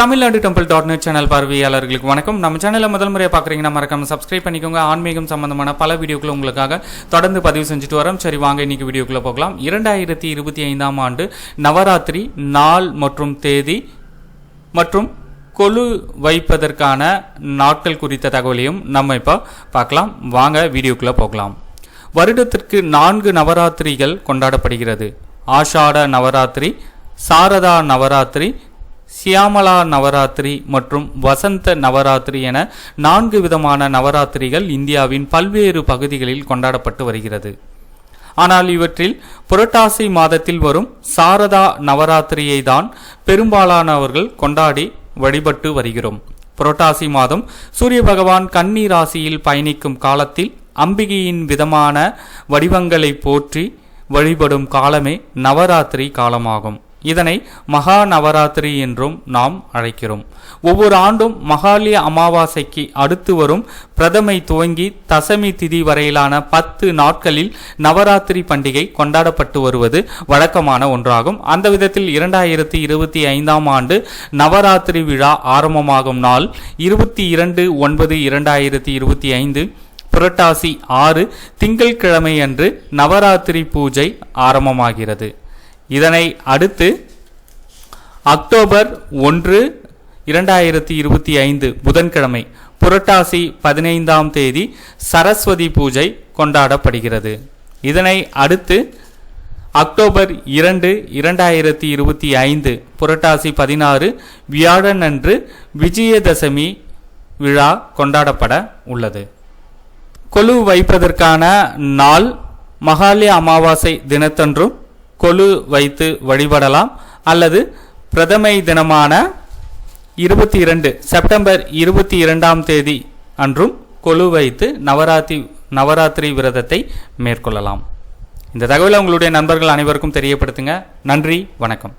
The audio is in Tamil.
Tamil Nadu temple dot net channel பார்வையாளர்களுக்கு வணக்கம். நம்ம சேனலை முதல் முறையாக பார்க்குறீங்கன்னா மறக்காம சப்ஸ்கிரைப் பண்ணிக்கோங்க. ஆன்மீகம் சம்பந்தமான பல வீடியோக்களை உங்களுக்காக தொடர்ந்து பதிவு செஞ்சுட்டு வரோம். சரி வாங்க இன்னைக்கு வீடியோக்குள்ளே போகலாம். இரண்டாயிரத்தி இருபத்தி ஐந்தாம் ஆண்டு நவராத்திரி நாள் மற்றும் தேதி மற்றும் கொலு வைப்பதற்கான நாட்கள் குறித்த தகவலையும் நம்ம இப்போ பார்க்கலாம். வாங்க வீடியோக்குள்ளே போகலாம். வருடத்திற்கு நான்கு நவராத்திரிகள் கொண்டாடப்படுகிறது. ஆஷாட நவராத்திரி சாரதா நவராத்திரி சியாமலா நவராத்திரி மற்றும் வசந்த நவராத்திரி என நான்கு விதமான நவராத்திரிகள் இந்தியாவின் பல்வேறு பகுதிகளில் கொண்டாடப்பட்டு வருகிறது. ஆனால் இவற்றில் புரட்டாசி மாதத்தில் வரும் சாரதா நவராத்திரியை தான் பெரும்பாலானவர்கள் கொண்டாடி வழிபட்டு வருகிறோம். புரட்டாசி மாதம் சூரிய பகவான் கன்னி ராசியில் பயணிக்கும் காலத்தில் அம்பிகையின் விதமான வடிவங்களை போற்றி வழிபடும் காலமே நவராத்திரி காலமாகும். இதனை மகா நவராத்திரி என்றும் நாம் அழைக்கிறோம். ஒவ்வொரு ஆண்டும் மகாலய அமாவாசைக்கு அடுத்து வரும் பிரதமை துவங்கி தசமி திதி வரையிலான பத்து நாட்களில் நவராத்திரி பண்டிகை கொண்டாடப்பட்டு வருவது வழக்கமான ஒன்றாகும். அந்த விதத்தில் இரண்டாயிரத்தி இருபத்தி ஐந்தாம் ஆண்டு நவராத்திரி விழா ஆரம்பமாகும் நாள் இருபத்தி இரண்டு ஒன்பது இரண்டாயிரத்தி இருபத்தி ஐந்து புரட்டாசி ஆறு திங்கட்கிழமை அன்று நவராத்திரி பூஜை ஆரம்பமாகிறது. இதனை அடுத்து அக்டோபர் ஒன்று இரண்டாயிரத்தி இருபத்தி ஐந்து புதன்கிழமை புரட்டாசி பதினைந்தாம் தேதி சரஸ்வதி பூஜை கொண்டாடப்படுகிறது. இதனை அடுத்து அக்டோபர் இரண்டு இரண்டாயிரத்தி இருபத்தி ஐந்து புரட்டாசி பதினாறு வியாழன் அன்று விஜயதசமி விழா கொண்டாடப்பட உள்ளது. கொலு வைப்பதற்கான நாள் மகாலய அமாவாசை தினத்தன்றும் கொலு வைத்து வழிபடலாம் அல்லது பிரதமை தினமான இருபத்தி இரண்டு செப்டம்பர் இருபத்தி இரண்டாம் தேதி அன்றும் கொலு வைத்து நவராத்திரி நவராத்திரி விரதத்தை மேற்கொள்ளலாம். இந்த தகவலை உங்களுடைய நண்பர்கள் அனைவருக்கும் தெரியப்படுத்துங்க. நன்றி வணக்கம்.